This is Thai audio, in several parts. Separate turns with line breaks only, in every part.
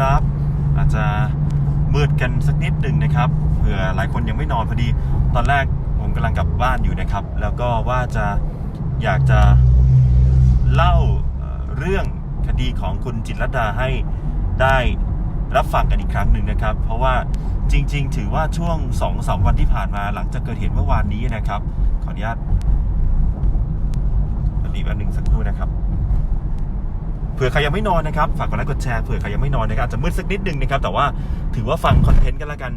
ครับ อาจจะมืดกันสักนิดหนึ่งนะครับเผื่อหลายคนยังไม่นอนพอดี ตอนแรกผมกำลังกลับบ้านอยู่นะครับ แล้วก็ว่าจะอยากจะเล่าเรื่องคดีของคุณจิตรดาให้ได้รับฟังกันอีกครั้งหนึ่งนะครับ เพราะว่าจริง ๆ ถือว่าช่วง2อสวันที่ผ่านมาหลังจากเกิดเหตุเมื่อวานนี้นะครับ ขออนุญาตสวัสดีแป๊บหนึ่งสักครู่นะครับ ผื่อใครยังไม่นอนนะครับ ฝากกดไลค์กดแชร์เผื่อใครยังไม่นอนนะครับอาจจะมืดสักนิดนึงนะครับ แต่ว่าถือว่าฟังคอนเทนต์กันล้วกัน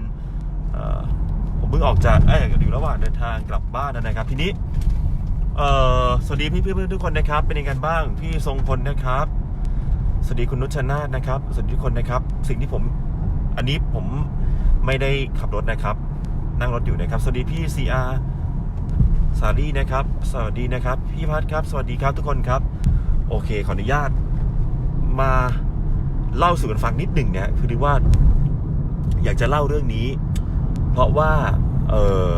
ผมเพิ่งออกจากเอ้ยอยู่ระหว่างเดินทางกลับบ้านนะครับ ทีนี้เออสวัสดีพี่เพื่อนทุกคนนะครับ เป็นยังไงบ้าง พี่ทรงพลนะครับ สวัสดีคุณนุชนาธนะครับ สวัสดีทุกคนนะครับ สิ่งที่ผม อันนี้ผมไม่ได้ขับรถนะครับ นั่งรถอยู่นะครับ สวัสดีพี่ CR สาลีนะครับ สวัสดีนะครับ พี่พัทครับ สวัสดีครับทุกคนครับ โอเค ขออนุญาต มาเล่าสู่กันฟังนิดหนึ่งเนี่ยคือดีว่าอยากจะเล่าเรื่องนี้ เพราะว่าเออ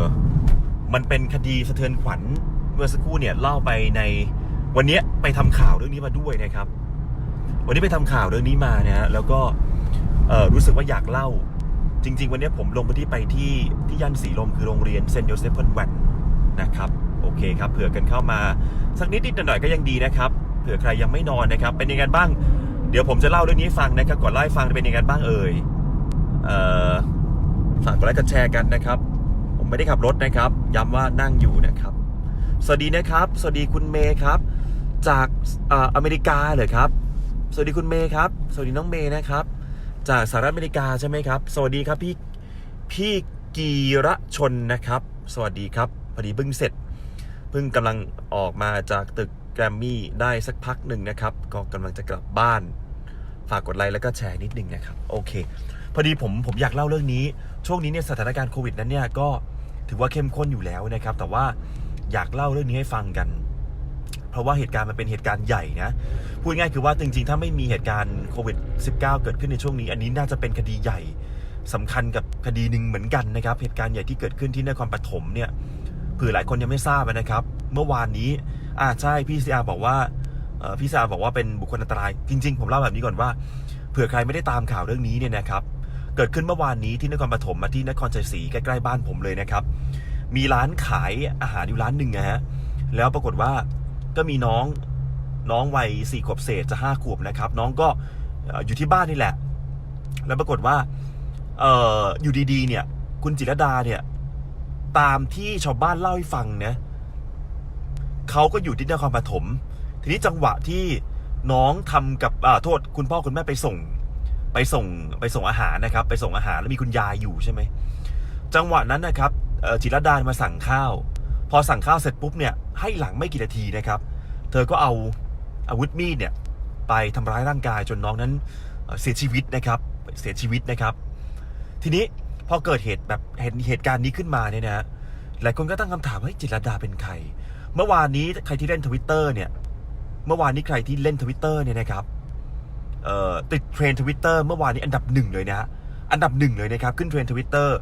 มันเป็นคดีสะเทือนขวัญเมื่อสักครู่เนี่ยเล่าไปในวันนี้ไปทำข่าวเรื่องนี้มาด้วยนะครับ วันนี้ไปทำข่าวเรื่องนี้มานะฮะแล้วก็เออรู้สึกว่าอยากเล่า จริง ๆ วันนี้ผมลงพื้นที่ไปที่ที่ย่านสีลมคือโรงเรียนเซนต์โยเซฟเพิลแวนนะครับโอเคครับเผื่อกันเข้ามาสักนิดนิดหน่อยก็ยังดีนะครับ เผื่อใครยังไม่นอนนะครับ เป็นยังไงบ้าง เดี๋ยวผมจะเล่าเรื่องนี้ฟังนะครับก่อนเล่าให้ฟังเป็นยังไงบ้างเอ่ยเอ่อฝากกดไลค์กดแชร์กันนะครับ ผมไม่ได้ขับรถนะครับ ย้ำว่านั่งอยู่นะครับ สวัสดีนะครับ สวัสดีคุณเมย์ครับ จากอ่าอเมริกาเหรอครับ สวัสดีคุณเมย์ครับ สวัสดีน้องเมย์นะครับ จากสหรัฐอเมริกาใช่ไหมครับ สวัสดีครับพี่พี่กีระชนนะครับ สวัสดีครับพอดีเพิ่งเสร็จเพิ่งกำลังออกมาจากตึก แกรมมี่ได้สักพักหนึ่งนะครับ ก็กำลังจะกลับบ้าน ฝากกดไลค์แล้วก็แชร์นิดนึงนะครับ โอเค พอดีผมผมอยากเล่าเรื่องนี้ ช่วงนี้เนี่ยสถานการณ์โควิดนั้นเนี่ยก็ถือว่าเข้มข้นอยู่แล้วนะครับ แต่ว่าอยากเล่าเรื่องนี้ให้ฟังกัน เพราะว่าเหตุการณ์มันเป็นเหตุการณ์ใหญ่นะ พูดง่ายคือว่าจริงๆ ถ้าไม่มีเหตุการณ์โควิด -19 เกิดขึ้นในช่วงนี้ อันนี้น่าจะเป็นคดีใหญ่สำคัญกับคดีหนึ่งเหมือนกันนะครับ เหตุการณ์ใหญ่ที่เกิดขึ้นที่นครปฐมเนี่ยเผื่อหลายคนยังไม่ทราบนะครับ เมื่อวานนี้ อ่าใช่พี่ซีอาบอกว่าพี่ซีอาบอกว่าเป็นบุคคลอันตราย จริง ๆ ผมเล่าแบบนี้ก่อนว่าเผื่อใครไม่ได้ตามข่าวเรื่องนี้เนี่ยนะครับ เกิดขึ้นเมื่อวานนี้ที่นครปฐมมาที่นครชัยศรีใกล้ๆบ้านผมเลยนะครับ มีร้านขายอาหารอยู่ร้านหนึ่งนะฮะแล้วปรากฏว่าก็มีน้องน้องวัยสี่ขวบเศษจะห้าขวบนะครับ น้องก็เอ่ออยู่ที่บ้านนี่แหละ แล้วปรากฏว่าเอออยู่ดีๆ เนี่ย คุณจิรดาเนี่ย ตามที่ชาวบ้านเล่าให้ฟังนะ เขาก็อยู่ที่นครปฐมทีนี้จังหวะที่น้องทำกับอ่าโทษคุณพ่อคุณแม่ไปส่ง ไปส่งไปส่งอาหารนะครับ ไปส่งอาหารแล้วมีคุณยายอยู่ใช่ไหมจังหวะนั้นนะครับจิรดามาสั่งข้าว พอสั่งข้าวเสร็จปุ๊บเนี่ยให้หลังไม่กี่นาทีนะครับ เธอก็เอาอาวุธมีดเนี่ยไปทำร้ายร่างกายจนน้องนั้นเสียชีวิตนะครับเสียชีวิตนะครับ ทีนี้พอเกิดเหตุแบบเห็นเหตุการณ์นี้ขึ้นมาเนี่ยนะฮะหลายคนก็ตั้งคำถามว่าจิตรดาเป็นใคร เมื่อวานนี้ใครที่เล่นทวิตเตอร์เนี่ย เมื่อวานนี้ใครที่เล่นทวิตเตอร์เนี่ยนะครับติดเทรนทวิตเตอร์เมื่อวานนี้อันดับหนึ่งเลยนะฮะอันดับหนึ่งเลยนะครับ ขึ้นเทรนทวิตเตอร์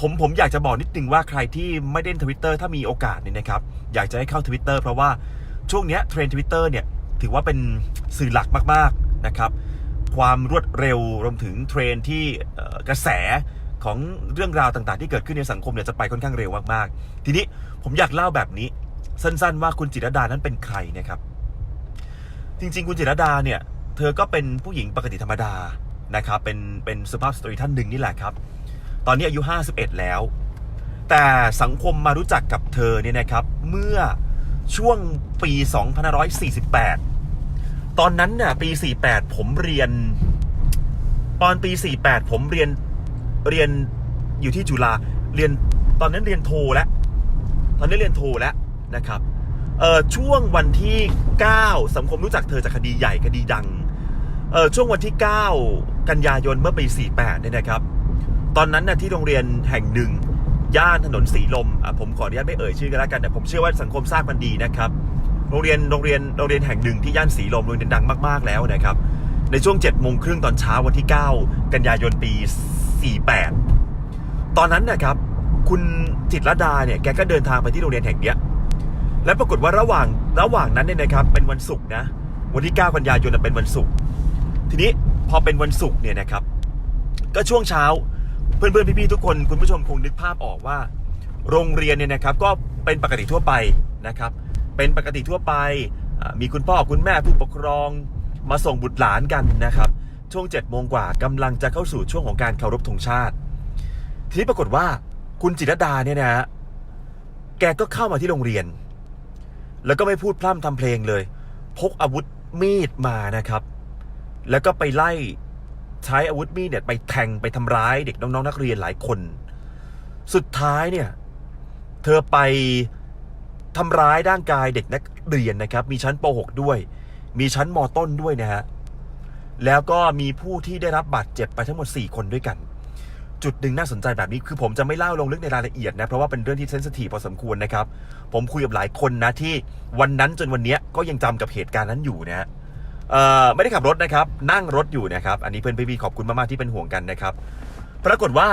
ผมผมอยากจะบอกนิดนึงว่าใครที่ไม่เล่นทวิตเตอร์ถ้ามีโอกาสเนี่ยนะครับ อยากจะให้เข้าทวิตเตอร์เพราะว่าช่วงเนี้ยเทรนทวิตเตอร์เนี่ยถือว่าเป็นสื่อหลักมากๆนะครับความรวดเร็วรวมถึงเทรนที่กระแสของเรื่องราวต่างๆ ที่เกิดขึ้นในสังคมเนี่ยจะไปค่อนข้างเร็วมากๆ ทีนี้ ผมอยากเล่าแบบนี้ สั้นๆ ว่าคุณจิรดานั้นเป็นใครนะครับ จริง ๆ คุณจิรดาเนี่ย เธอก็เป็นผู้หญิงปกติธรรมดานะครับ เป็นเป็นสุภาพสตรีท่านหนึ่งนี่แหละครับ ตอนนี้อายุ 51 แล้ว แต่สังคมมารู้จักกับเธอเนี่ยนะครับ เมื่อช่วงปี2548 ตอนนั้นน่ะปี 48 ผมเรียน ตอนปี 48 ผมเรียนเรียนอยู่ที่จุฬาเรียนตอนนั้นเรียนโทแล้ว ตอนนี้เรียนโทแล้วนะครับเออช่วงวันที่ 9 สังคมรู้จักเธอจากคดีใหญ่คดีดังเออช่วงวันที่ 9 กันยายนเมื่อปี 48 เนี่ยนะครับ ตอนนั้นนะที่โรงเรียนแห่งหนึ่ง ย่านถนนสีลมอะผมขออนุญาตไม่เอ่ยชื่อกันแล้วกันแต่ผมเชื่อว่าสังคมทราบมันดีนะครับ โรงเรียนโรงเรียนโรงเรียนแห่งหนึ่งที่ย่านสีลมโรงเรียนดังมากๆแล้วนะครับ ในช่วง7จ็ดโมงครึ่งตอนเช้าวันที่ 9 กันยายนปี 48 ตอนนั้นนะครับ คุณจิตรดาเนี่ยแกก็เดินทางไปที่โรงเรียนแห่งเนี้ย และปรากฏว่าระหว่างระหว่างนั้นเนี่ยนะครับ เป็นวันศุกร์นะ วันที่ 9 กันยายนเป็นวันศุกร์ทีนี้พอเป็นวันศุกร์เนี่ยนะครับ ก็ช่วงเช้าเพื่อนๆพี่ๆทุกคนคุณผู้ชมคงนึกภาพออกว่า โรงเรียนเนี่ยนะครับ ก็เป็นปกติทั่วไปนะครับ เป็นปกติทั่วไป มีคุณพ่อคุณแม่ผู้ปกครองมาส่งบุตรหลานกันนะครับ ช่วง7จ็ดโมงกว่ากำลังจะเข้าสู่ช่วงของการเคารพธงชาติ ทีนี้ปรากฏว่า คุณจิตรดาเนี่ยนะฮะแกก็เข้ามาที่โรงเรียน แล้วก็ไม่พูดพร่ำทำเพลงเลย พกอาวุธมีดมานะครับ แล้วก็ไปไล่ใช้อาวุธมีดเนี่ยไปแทงไปทำร้ายเด็กน้องๆนักเรียนหลายคน สุดท้ายเนี่ย เธอไปทำร้ายร่างกายเด็กนักเรียนนะครับ มีชั้นป .6 ด้วย มีชั้นมต้นด้วยนะฮะแล้วก็มีผู้ที่ได้รับบาดเจ็บไปทั้งหมด 4 คนด้วยกัน จุดหนึ่งน่าสนใจแบบนี้คือผมจะไม่เล่าลงลึกในรายละเอียดนะ เพราะว่าเป็นเรื่องที่เซนซิทีฟพอสมควรนะครับ ผมคุยกับหลายคนนะที่วันนั้นจนวันนี้ก็ยังจำกับเหตุการณ์นั้นอยู่นะฮะไม่ได้ขับรถนะครับ นั่งรถอยู่นะครับ อันนี้เพื่อนพี่ๆขอบคุณมากๆที่เป็นห่วงกันนะครับ ปรากฏว่า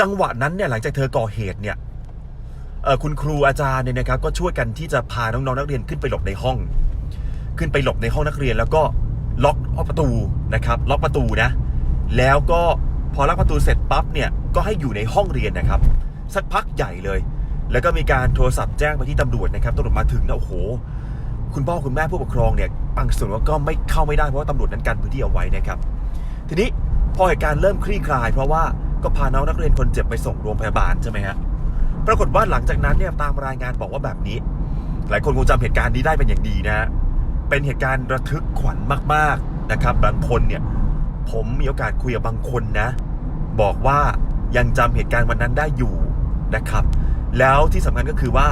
จังหวะนั้นเนี่ยหลังจากเธอก่อเหตุเนี่ยคุณครูอาจารย์เนี่ยนะครับ ก็ช่วยกันที่จะพาน้องๆนักเรียนขึ้นไปหลบในห้อง ขึ้นไปหลบในห้องนักเรียนแล้วก็ล็อกประตูนะครับ ล็อกประตูนะ แล้วก็พอล็อกประตูเสร็จปั๊บเนี่ยก็ให้อยู่ในห้องเรียนนะครับ สักพักใหญ่เลย แล้วก็มีการโทรศัพท์แจ้งไปที่ตำรวจนะครับตำรวจมาถึงนะโอ้โห คุณพ่อคุณแม่ผู้ปกครองเนี่ยบางส่วนก็ไม่เข้าไม่ได้เพราะว่าตำรวจนั้นกันพื้นที่เอาไว้นะครับ ทีนี้พอเหตุการณ์เริ่มคลี่คลาย เพราะว่าก็พาน้องนักเรียนคนเจ็บไปส่งโรงพยาบาลใช่ไหมฮะปรากฏว่าหลังจากนั้นเนี่ยตามรายงานบอกว่าแบบนี้ หลายคนคงจำเหตุการณ์นี้ได้เป็นอย่างดีนะเป็นเหตุการณ์ระทึกขวัญมากๆนะครับบางคนเนี่ย ผมมีโอกาสคุยกับบางคนนะ บอกว่ายังจำเหตุการณ์วันนั้นได้อยู่นะครับ แล้วที่สำคัญก็คือว่า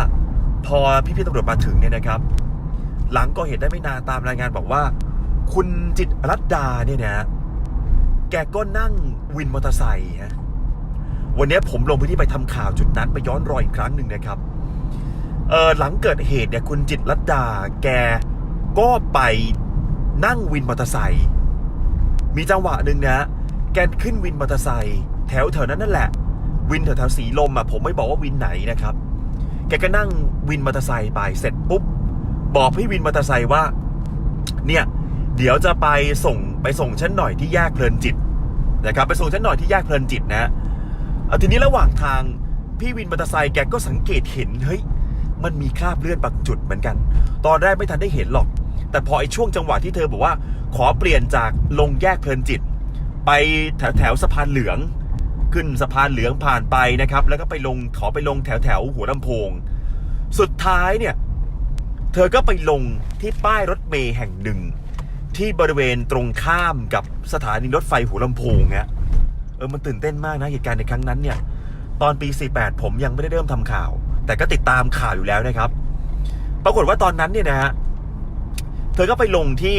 พอพี่ๆตำรวจมาถึงเนี่ยนะครับ หลังก่อเหตุได้ไม่นานตามรายงานบอกว่า คุณจิตรัตดาเนี่ยนะแกก็นั่งวินมอเตอร์ไซค์ฮะวันนี้ผมลงพื้นที่ไปทำข่าวจุดนั้นไปย้อนรอยอีกครั้งหนึ่งนะครับเออหลังเกิดเหตุเนี่ยคุณจิตรรัตดาแกก็ไปนั่งวินมอเตอร์ไซค์ มีจังหวะหนึ่งนะ แกขึ้นวินมอเตอร์ไซค์แถวแถวนั้นนั่นแหละ วินแถวแถวสีลมอะผมไม่บอกว่าวินไหนนะครับ แกก็นั่งวินมอเตอร์ไซค์ไปเสร็จปุ๊บ บอกพี่วินมอเตอร์ไซค์ว่า เนี่ย เดี๋ยวจะไปส่งไปส่งฉันหน่อยที่แยกเพลินจิตนะครับไปส่งฉันหน่อยที่แยกเพลินจิตนะเอาทีนี้ระหว่างทางพี่วินมอเตอร์ไซค์แกก็สังเกตเห็นเฮ้ยมันมีคราบเลือดบางจุดเหมือนกัน ตอนแรกไม่ทันได้เห็นหรอก แต่พอไอ้ช่วงจังหวะที่เธอบอกว่า ขอเปลี่ยนจากลงแยกเพลินจิต ไปแถวแถวสะพานเหลือง ขึ้นสะพานเหลืองผ่านไปนะครับ แล้วก็ไปลงขอไปลงแถวแถวหัวลำโพง สุดท้ายเนี่ย เธอก็ไปลงที่ป้ายรถเมย์แห่งหนึ่ง ที่บริเวณตรงข้ามกับสถานีรถไฟหัวลำโพงฮะเออมันตื่นเต้นมากนะเหตุการณ์ในครั้งนั้นเนี่ย ตอนปี 48 ผมยังไม่ได้เริ่มทำข่าว แต่ก็ติดตามข่าวอยู่แล้วนะครับ ปรากฏว่าตอนนั้นเนี่ยนะฮะ ธอก็ไปลงที่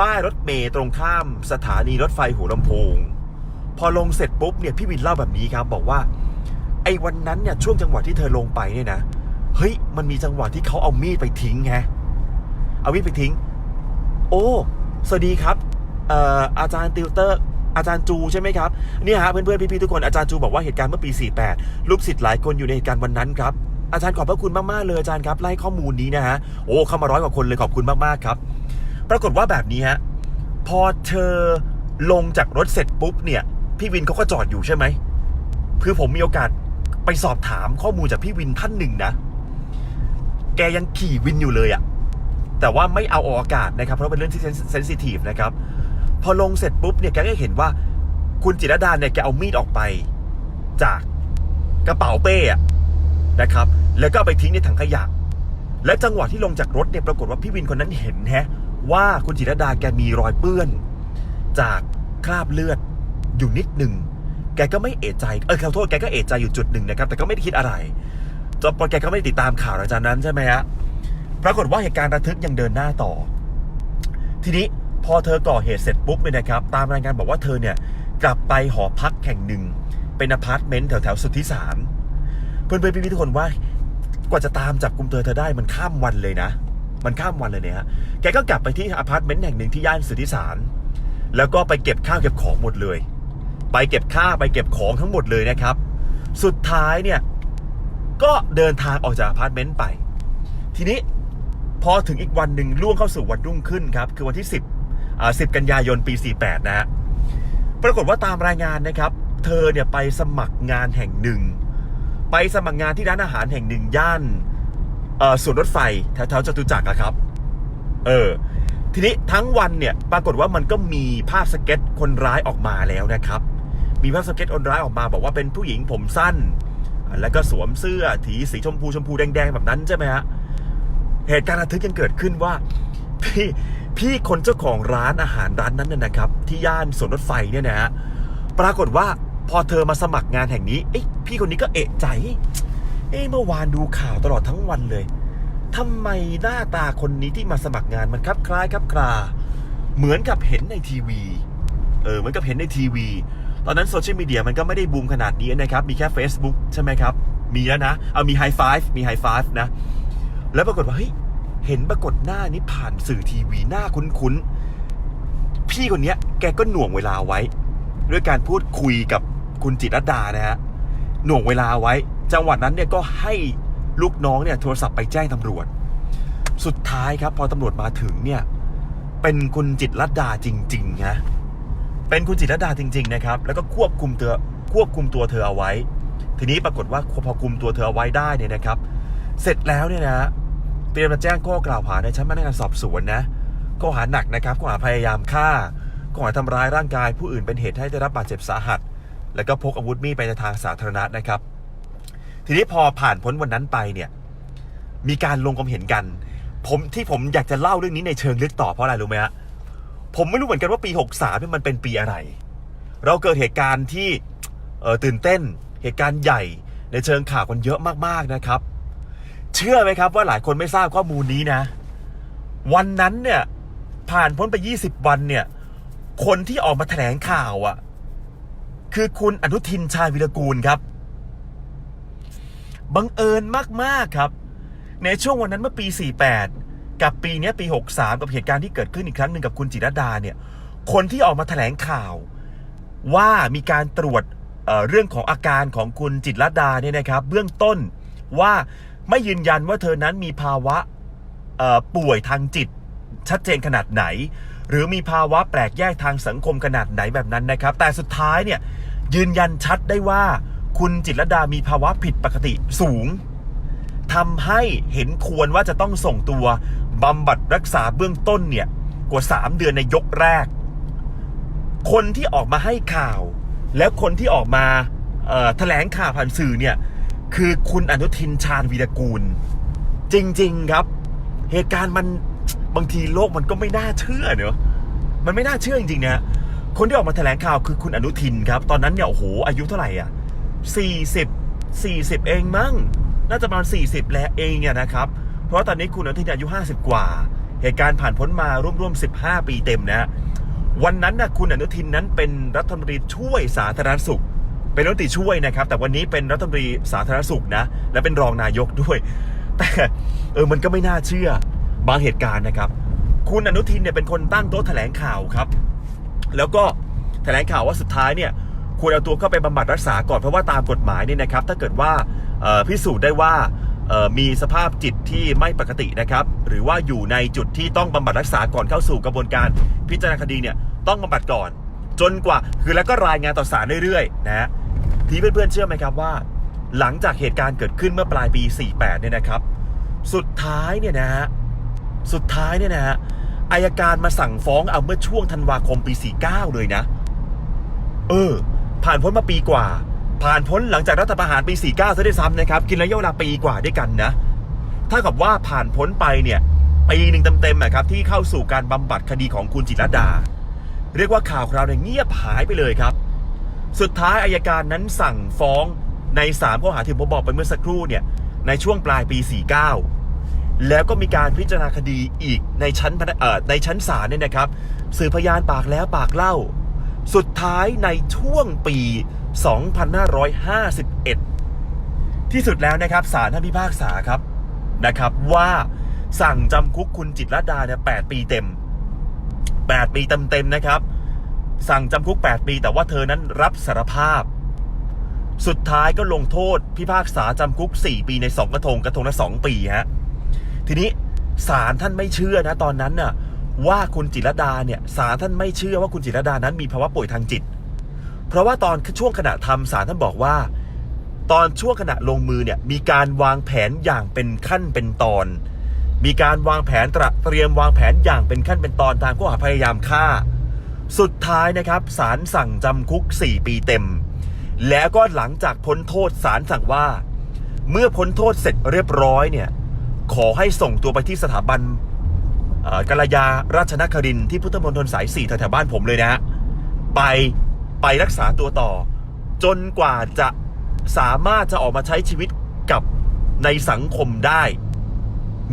ป้ายรถเมย์ตรงข้ามสถานีรถไฟหัวลำโพง พอลงเสร็จปุ๊บเนี่ยพี่วินเล่าแบบนี้ครับ บอกว่า ไอ้วันนั้นเนี่ยช่วงจังหวะที่เธอลงไปเนี่ยนะเฮ้ยมันมีจังหวะที่เขาเอามีดไปทิ้งไงเอามีดไปทิ้ง โอ้สวัสดีครับเอ่ออาจารย์ติวเตอร์อาจารย์จูใช่ไหมครับเนี่ยฮะเพื่อนๆพี่ๆทุกคนอาจารย์จูบอกว่าเหตุการณ์เมื่อปี 48 ลูกศิษย์หลายคนอยู่ในเหตุการณ์วันนั้นครับ อาจารย์ขอบพระคุณมากๆเลยอาจารย์ครับไล่ข้อมูลนี้นะฮะโอ้เข้ามาร้อยกว่าคนเลยขอบคุณมากๆครับ ปรากฏว่าแบบนี้ฮะพอเธอลงจากรถเสร็จปุ๊บเนี่ยพี่วินเขาก็จอดอยู่ใช่ไหมคือผมมีโอกาสไปสอบถามข้อมูลจากพี่วินท่านหนึ่งนะ แกยังขี่วินอยู่เลยอะแต่ว่าไม่เอาออกอากาศนะครับ เพราะเป็นเรื่องที่เซนซิทีฟนะครับ พอลงเสร็จปุ๊บเนี่ยแกก็เห็นว่าคุณจิรดาเนี่ยแกเอามีดออกไป จากกระเป๋าเป้อะ นะครับ แล้วก็ไปทิ้งในถังขยะ และจังหวะที่ลงจากรถเนี่ยปรากฏว่าพี่วินคนนั้นเห็นฮะว่าคุณจิรดาแกมีรอยเปื้อน จากคราบเลือดอยู่นิดหนึ่ง แกก็ไม่เอะใจ เออขอโทษแกก็เอะใจอยู่จุดหนึ่งนะครับ แต่ก็ไม่ได้คิดอะไรจนพอแกก็ไม่ได้ติดตามข่าวหลังจากนั้นใช่ไหมฮะ ปรากฏว่าเหตุการณ์ระทึกยังเดินหน้าต่อ ทีนี้พอเธอก่อเหตุเสร็จปุ๊บเนี่ยนะครับ ตามรายงานบอกว่าเธอเนี่ยกลับไปหอพักแห่งหนึ่ง เป็นอพาร์ตเมนต์แถวแถวสุทธิสาร เพื่อนๆพี่ๆทุกคนว่ากว่าจะตามจับกลุ่มเธอเธอได้มันข้ามวันเลยนะ มันข้ามวันเลยเนี่ยฮะแกก็กลับไปที่อพาร์ตเมนต์แห่งหนึ่งที่ย่านสุทธิสารแล้วก็ไปเก็บข้าวเก็บของหมดเลย ไปเก็บข้าวไปเก็บของทั้งหมดเลยนะครับ สุดท้ายเนี่ยก็เดินทางออกจากอพาร์ตเมนต์ไป ทีนี้พอถึงอีกวันหนึ่งล่วงเข้าสู่วันรุ่งขึ้นครับ คือวันที่ 10อ่า10 กันยายนปี 48 นะฮะปรากฏว่าตามรายงานนะครับ เธอเนี่ยไปสมัครงานแห่งหนึ่ง ไปสมัครงานที่ร้านอาหารแห่งหนึ่งย่านเอ่อสวนรถไฟแถวๆจตุจักรอะครับ เออ ทีนี้ทั้งวันเนี่ยปรากฏว่ามันก็มีภาพสเก็ตคนร้ายออกมาแล้วนะครับ มีภาพสเก็ตคนร้ายออกมาบอกว่าเป็นผู้หญิงผมสั้น แล้วก็สวมเสื้อถีสีชมพูชมพูแดงๆแบบนั้นใช่ไหมฮะ เหตุการณ์ระทึกยังเกิดขึ้นว่า พี่พี่คนเจ้าของร้านอาหารร้านนั้นน่ะนะครับ ที่ย่านสวนรถไฟเนี่ยนะฮะ ปรากฏว่า พอเธอมาสมัครงานแห่งนี้เอ้พี่คนนี้ก็เอะใจ เอ้เมื่อวานดูข่าวตลอดทั้งวันเลยทำไมหน้าตาคนนี้ที่มาสมัครงานมันคลับคล้ายคลับคลาเหมือนกับเห็นในทีวี เออเหมือนกับเห็นในทีวี ตอนนั้นโซเชียลมีเดียมันก็ไม่ได้บูมขนาดนี้นะครับ มีแค่ Facebook ใช่ไหมครับ มีแล้วนะ เอามีไฮไฟฟ์มีไฮไฟฟ์นะ แล้วปรากฏว่าเฮ้ย เห็นปรากฏหน้านี้ผ่านสื่อทีวีหน้าคุ้นๆ พี่คนนี้แกก็หน่วงเวลาไว้ ด้วยการพูดคุยกับ คุณจิตรดานะฮะหน่วงเวลาไว้ จังหวัดนั้นเนี่ยก็ให้ลูกน้องเนี่ยโทรศัพท์ไปแจ้งตำรวจ สุดท้ายครับพอตำรวจมาถึงเนี่ย เป็นคุณจิตรดาจริงๆนะเป็นคุณจิตรดาจริง ๆ นะครับ แล้วก็ควบคุมตัวควบคุมตัวเธอเอาไว้ ทีนี้ปรากฏว่าพอคุมตัวเธอเอาไว้ได้เนี่ยนะครับ เสร็จแล้วเนี่ยนะเตรียมจะแจ้งข้อกล่าวหาในชั้นพนักงานสอบสวนนะข้อหาหนักนะครับข้อหาพยายามฆ่าข้อหาทำร้ายร่างกายผู้อื่นเป็นเหตุให้ได้รับบาดเจ็บสาหัส แล้วก็พกอาวุธมีดไปในทางสาธารณะนะครับ ทีนี้พอผ่านพ้นวันนั้นไปเนี่ย มีการลงความเห็นกัน ผมที่ผมอยากจะเล่าเรื่องนี้ในเชิงลึกต่อเพราะอะไรรู้ไหมฮะผมไม่รู้เหมือนกันว่าปี63เนี่ยมันเป็นปีอะไร เราเกิดเหตุการณ์ที่ตื่นเต้นเหตุการณ์ใหญ่ในเชิงข่าวกันเยอะมากๆนะครับ เชื่อไหมครับว่าหลายคนไม่ทราบข้อมูลนี้นะ วันนั้นเนี่ยผ่านพ้นไป 20 วันเนี่ย คนที่ออกมาแถลงข่าวอะ่ะ คือคุณอนุทินชาญวิรกูลครับ บังเอิญมาก ๆ ครับ ในช่วงวันนั้นเมื่อปี 48 กับปีนี้ปี 63 กับเหตุการณ์ที่เกิดขึ้นอีกครั้งหนึ่งกับคุณจิรดาเนี่ย คนที่ออกมาแถลงข่าวว่ามีการตรวจเเรื่องของอาการของคุณจิตรดาเนี่ยนะครับ เบื้องต้นว่าไม่ยืนยันว่าเธอนั้นมีภาวะป่วยทางจิตชัดเจนขนาดไหน หรือมีภาวะแปลกแยกทางสังคมขนาดไหนแบบนั้นนะครับ แต่สุดท้ายเนี่ย ยืนยันชัดได้ว่า คุณจิตรดามีภาวะผิดปกติสูงทำให้เห็นควรว่าจะต้องส่งตัวบำบัดรักษาเบื้องต้นเนี่ยกว่า 3 เดือนในยกแรก คนที่ออกมาให้ข่าว แล้วคนที่ออกมาแถลงข่าวผ่านสื่อเนี่ยคือคุณอนุทินชาญวีรกูล จริง ๆครับ เหตุการณ์มันบางทีโลกมันก็ไม่น่าเชื่อเนอะมันไม่น่าเชื่อจริงๆนะ คนที่ออกมาแถลงข่าวคือคุณอนุทินครับ ตอนนั้นเนี่ยโอ้โหอายุเท่าไหร่อะสี่สิบสี่สิบเองมั้งน่าจะประมาณสี่สิบแล้วเองเนี่ยนะครับ เพราะตอนนี้คุณอนุทินอายุห้าสิบกว่า เหตุการณ์ผ่านพ้นมาร่วมๆสิบห้าปีเต็มนะวันนั้นนะคุณอนุทินนั้นเป็นรัฐมนตรีช่วยสาธารณสุข เป็นรัฐมนตรีช่วยนะครับ แต่วันนี้เป็นรัฐมนตรีสาธารณสุขนะ และเป็นรองนายกด้วย แต่เออมันก็ไม่น่าเชื่อบางเหตุการณ์นะครับ คุณอนุทินเนี่ยเป็นคนตั้งโต๊ะแถลงข่าวครับ แล้วก็แถลงข่าวว่าสุดท้ายเนี่ยควรเอาตัวเข้าไปบำบัดรักษาก่อนเพราะว่าตามกฎหมายเนี่ยนะครับ ถ้าเกิดว่าพิสูจน์ได้ว่ามีสภาพจิตที่ไม่ปกตินะครับ หรือว่าอยู่ในจุดที่ต้องบำบัดรักษาก่อนเข้าสู่กระบวนการพิจารณาคดีเนี่ยต้องบำบัดก่อน จนกว่าคือแล้วก็รายงานต่อศาลเรื่อยๆนะฮะทีเพื่อนๆเชื่อไหมครับว่า หลังจากเหตุการณ์เกิดขึ้นเมื่อปลายปี 48เนี่ยนะครับ สุดท้ายเนี่ยนะฮะสุดท้ายเนี่ยนะฮะ อายการมาสั่งฟ้องเอาเมื่อช่วงธันวาคมปี 49 เลยนะ เออ ผ่านพ้นมาปีกว่า ผ่านพ้นหลังจากรัฐประหารปี 49ซะด้วยซ้ำนะครับ กินระยะเวลาปีกว่าด้วยกันนะ ถ้ากับว่าผ่านพ้นไปเนี่ยปีหนึ่งเต็มๆอะครับที่เข้าสู่การบำบัดคดีของคุณจิรดา เรียกว่าข่าวคราวเนี่ยเงียบหายไปเลยครับ สุดท้ายอายการนั้นสั่งฟ้องใน3ข้อหาที่ผมบอกไปเมื่อสักครู่เนี่ยในช่วงปลายปี 49 แล้วก็มีการพิจารณาคดีอีกในชั้นในชั้นศาลเนี่ยนะครับ สื่อพยานปากแล้วปากเล่า สุดท้ายในช่วงปี 2551 ที่สุดแล้วนะครับศาลท่านพิพากษาครับนะครับว่าสั่งจำคุกคุณจิตรดาเนี่ย8ปีเต็ม 8 ปีเต็มๆนะครับ สั่งจำคุก 8 ปี แต่ว่าเธอนั้นรับสารภาพ สุดท้ายก็ลงโทษพิพากษาจำคุก 4 ปีใน 2 กระทงกระทงละ 2 ปีฮะ ทีนี้ศาลท่านไม่เชื่อนะตอนนั้นน่ะว่าคุณจิรดาเนี่ยศาลท่านไม่เชื่อว่าคุณจิรดานั้นมีภาวะป่วยทางจิต เพราะว่าตอนช่วงขณะทำศาลท่านบอกว่า ตอนช่วงขณะลงมือเนี่ยมีการวางแผนอย่างเป็นขั้นเป็นตอน มีการวางแผนตระเตรียมวางแผนอย่างเป็นขั้นเป็นตอนตามข้อหาพยายามฆ่า สุดท้ายนะครับศาลสั่งจำคุก 4 ปีเต็ม แล้วก็หลังจากพ้นโทษศาลสั่งว่า เมื่อพ้นโทษเสร็จเรียบร้อยเนี่ย ขอให้ส่งตัวไปที่สถาบันกาลยาราชนครินที่พุทธมณฑลสาย4แถวบ้านผมเลยนะฮะไปไปรักษาตัวต่อ จนกว่าจะสามารถจะออกมาใช้ชีวิตกับในสังคมได้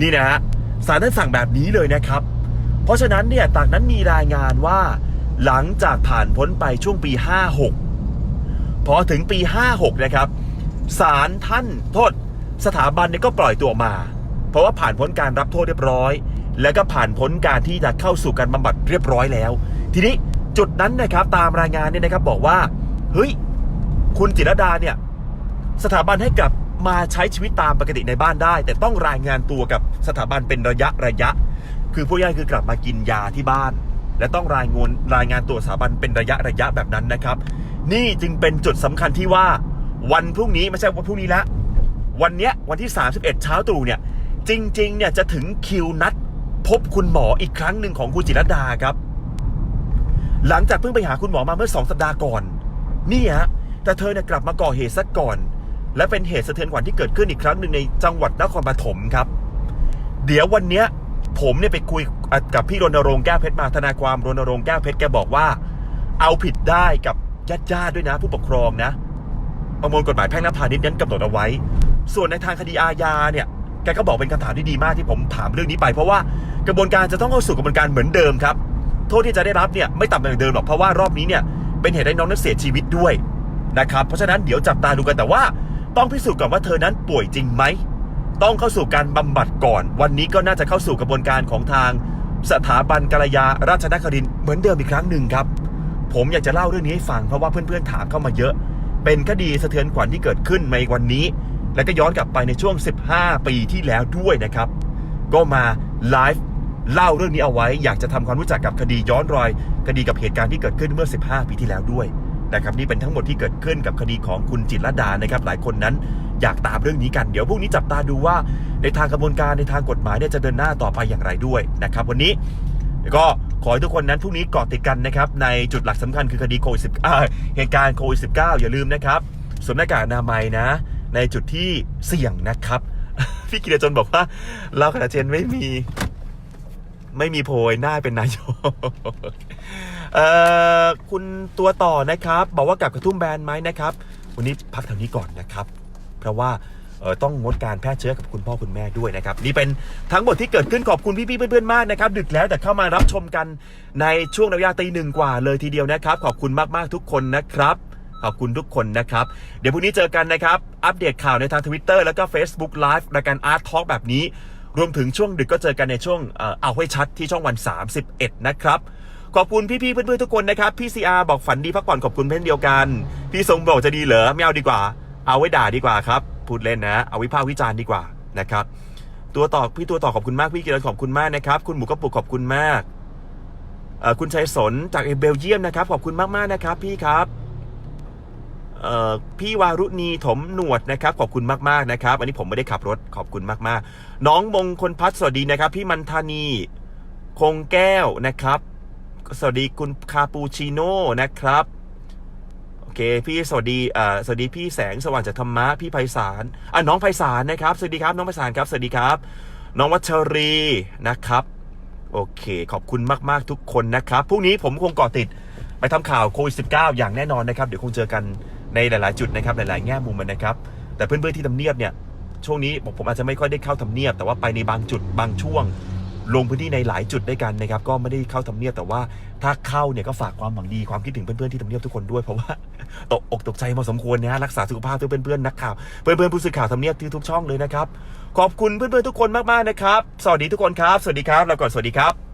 นี่นะฮะศาลท่านสั่งแบบนี้เลยนะครับ เพราะฉะนั้นเนี่ยต่างนั้นมีรายงานว่าหลังจากผ่านพ้นไปช่วงปี 56 พอถึงปี 56 นะครับศาลท่านโทษสถาบันเนี่ยก็ปล่อยตัวมา ราะว่าผ่านพ้นการรับโทษเรียบร้อย แล้วก็ผ่านพ้นการที่จะเข้าสู่การบำบัดเรียบร้อยแล้ว ทีนี้จุดนั้นนะครับตามรายงานเนี่ยนะครับบอกว่าเฮ้ยคุณจิรดาเนี่ยสถาบันให้กลับมาใช้ชีวิตตามปกติในบ้านได้ แต่ต้องรายงานตัวกับสถาบันเป็นระยะระยะ คือพูดง่ายคือกลับมากินยาที่บ้าน และต้องรายงานรายงานตัวสถาบันเป็นระยะระยะแบบนั้นนะครับ นี่จึงเป็นจุดสำคัญที่ว่าวันพรุ่งนี้ไม่ใช่วันพรุ่งนี้ละวันเนี้ยวันที่ 31 เช้าตรู่เนี่ย จริง ๆ เนี่ยจะถึงคิวนัด พบคุณหมออีกครั้งหนึ่งของคุณจิรดาครับ หลังจากเพิ่งไปหาคุณหมอมาเมื่อสองสัปดาห์ก่อนนี่ฮะแต่เธอเนี่ยกลับมาก่อเหตุซะก่อน และเป็นเหตุสะเทือนขวัญที่เกิดขึ้นอีกครั้งหนึ่งในจังหวัดนครปฐมครับ เดี๋ยววันเนี้ยผมเนี่ยไปคุยกับพี่รณรงค์แก้วเพชรมาทนายความรณรงค์แก้วเพชรแกบอกว่า เอาผิดได้กับญาติญาติๆด้วยนะ ผู้ปกครองนะ ประมวลกฎหมายแพ่งและพาณิชย์นั้นกำหนดเอาไว้ ส่วนในทางคดีอาญาเนี่ย กก็บอกเป็นคำถามที่ดีมากที่ผมถามเรื่องนี้ไป เพราะว่ากระบวนการจะต้องเข้าสู่กระบวนการเหมือนเดิมครับ โทษที่จะได้รับเนี่ยไม่ต่ำกว่าเดิมหรอกเพราะว่ารอบนี้เนี่ยเป็นเหตุให้น้องนั้นเสียชีวิตด้วยนะครับเพราะฉะนั้นเดี๋ยวจับตาดูกันแต่ว่า ต้องพิสูจน์ก่อนว่าเธอนั้นป่วยจริงไหมต้องเข้าสู่การบำบัดก่อน วันนี้ก็น่าจะเข้าสู่กระบวนการของทาง สถาบันกาลยาราชนครินเหมือนเดิมอีกครั้งหนึ่งครับ ผมอยากจะเล่าเรื่องนี้ให้ฟังเพราะว่าเพื่อนๆถามเข้ามาเยอะ เป็นคดีสะเทือนขวัญที่เกิดขึ้นในวันนี้ และก็ย้อนกลับไปในช่วง 15 ปีที่แล้วด้วยนะครับ ก็มาไลฟ์เล่าเรื่องนี้เอาไว้ อยากจะทำความรู้จักกับคดีย้อนรอย คดีกับเหตุการณ์ที่เกิดขึ้นเมื่อ 15 ปีที่แล้วด้วยนะครับนี่เป็นทั้งหมดที่เกิดขึ้นกับคดีของคุณจิตรดานะครับ หลายคนนั้นอยากตามเรื่องนี้กัน เดี๋ยวพรุ่งนี้จับตาดูว่าในทางกระบวนการในทางกฎหมายเนี่ยจะเดินหน้าต่อไปอย่างไรด้วยนะครับ วันนี้ก็ขอให้ทุกคนนั้นพรุ่งนี้เกาะติดกันนะครับ ในจุดหลักสำคัญคือคดีโควิดสิบเหตุการณ์โควิดสิอย่าลืมนะครับสวมหน้ากากอนามัยนะ ในจุดที่เสี่ยงนะครับ พี่กิรจนบอกว่าเราคณะเจนไม่มีไม่มีโพยหน้าเป็นนายกเอ่อคุณตัวต่อนะครับ บอกว่ากลับกระทุ่มแบนไหมนะครับ วันนี้พักแถวนี้ก่อนนะครับ เพราะว่าเออต้องงดการแพร่เชื้อกับคุณพ่อคุณแม่ด้วยนะครับ นี่เป็นทั้งหมดที่เกิดขึ้นขอบคุณพี่ๆเพื่อนๆมากนะครับ ดึกแล้วแต่เข้ามารับชมกันในช่วงระยะตีหนึ่งกว่าเลยทีเดียวนะครับ ขอบคุณมากๆทุกคนนะครับ ขอบคุณทุกคนนะครับ เดี๋ยวพรุ่งนี้เจอกันนะครับ อัปเดตข่าวในทาง Twitter แล้วก็ Facebook Live รายการ Art Talk แบบนี้ รวมถึงช่วงดึกก็เจอกันในช่วงเอาให้ชัดที่ช่องวัน 31 นะครับขอบคุณพี่ๆเพื่อนๆทุกคนนะครับ พี่ซีอาร์บอกฝันดีพักผ่อนขอบคุณเช่นเดียวกัน พี่ทรงบอกจะดีเหรอไม่เอาดีกว่า เอาไว้ด่าดีกว่าครับ พูดเล่นนะ เอาวิพากษ์วิจารณ์ดีกว่านะครับ ตัวต่อพี่ตัวต่อขอบคุณมากพี่กิรนขอบคุณมากนะครับ คุณหมูกระปุกขอบคุณมาก คุณชัยสนจากเบลเยียมนะครับ ขอบคุณมากๆนะครับ พี่ครับ พี่วารุณีถมหนวดนะครับ ขอบคุณมากๆนะครับ อันนี้ผมไม่ได้ขับรถขอบคุณมากๆ น้องมงคลพัฒน์สวัสดีนะครับ พี่มันธานี คงแก้วนะครับ สวัสดีคุณคาปูชิโน่นะครับโอเคพี่สวัสดีอ่าสวัสดีพี่แสงสว่างจากธรรมะพี่ไพศาลอะน้องไพศาลนะครับสวัสดีครับน้องไพศาลครับสวัสดีครับ น้องวัชรีนะครับโอเค ขอบคุณมากๆทุกคนนะครับพรุ่งนี้ผมคงเกาะติดไปทำข่าวโควิด -19 อย่างแน่นอนนะครับ เดี๋ยวคงเจอกัน ในหลาย ๆ จุดนะครับหลาย ๆ แง่มุมนะครับ แต่เพื่อน ๆ ที่ทำเนียบเนี่ยช่วงนี้ผมผมอาจจะไม่ค่อยได้เข้าทำเนียบ แต่ว่าไปในบางจุดบางช่วง ลงพื้นที่ในหลายจุดด้วยกันนะครับ ก็ไม่ได้เข้าทำเนียบแต่ว่าถ้าเข้าเนี่ยก็ฝากความหวังดีความคิดถึงเพื่อน ๆ ที่ทำเนียบทุกคนด้วยเพราะว่าตกอกตกใจพอสมควรนะฮะรักษาสุขภาพเพื่อนๆนักข่าวเพื่อนๆผู้สื่อข่าวทำเนียบทุกช่องเลยนะครับขอบคุณเพื่อนๆทุกคนมากๆนะครับ สวัสดีทุกคนครับ สวัสดีครับแล้วก่อนสวัสดีครับ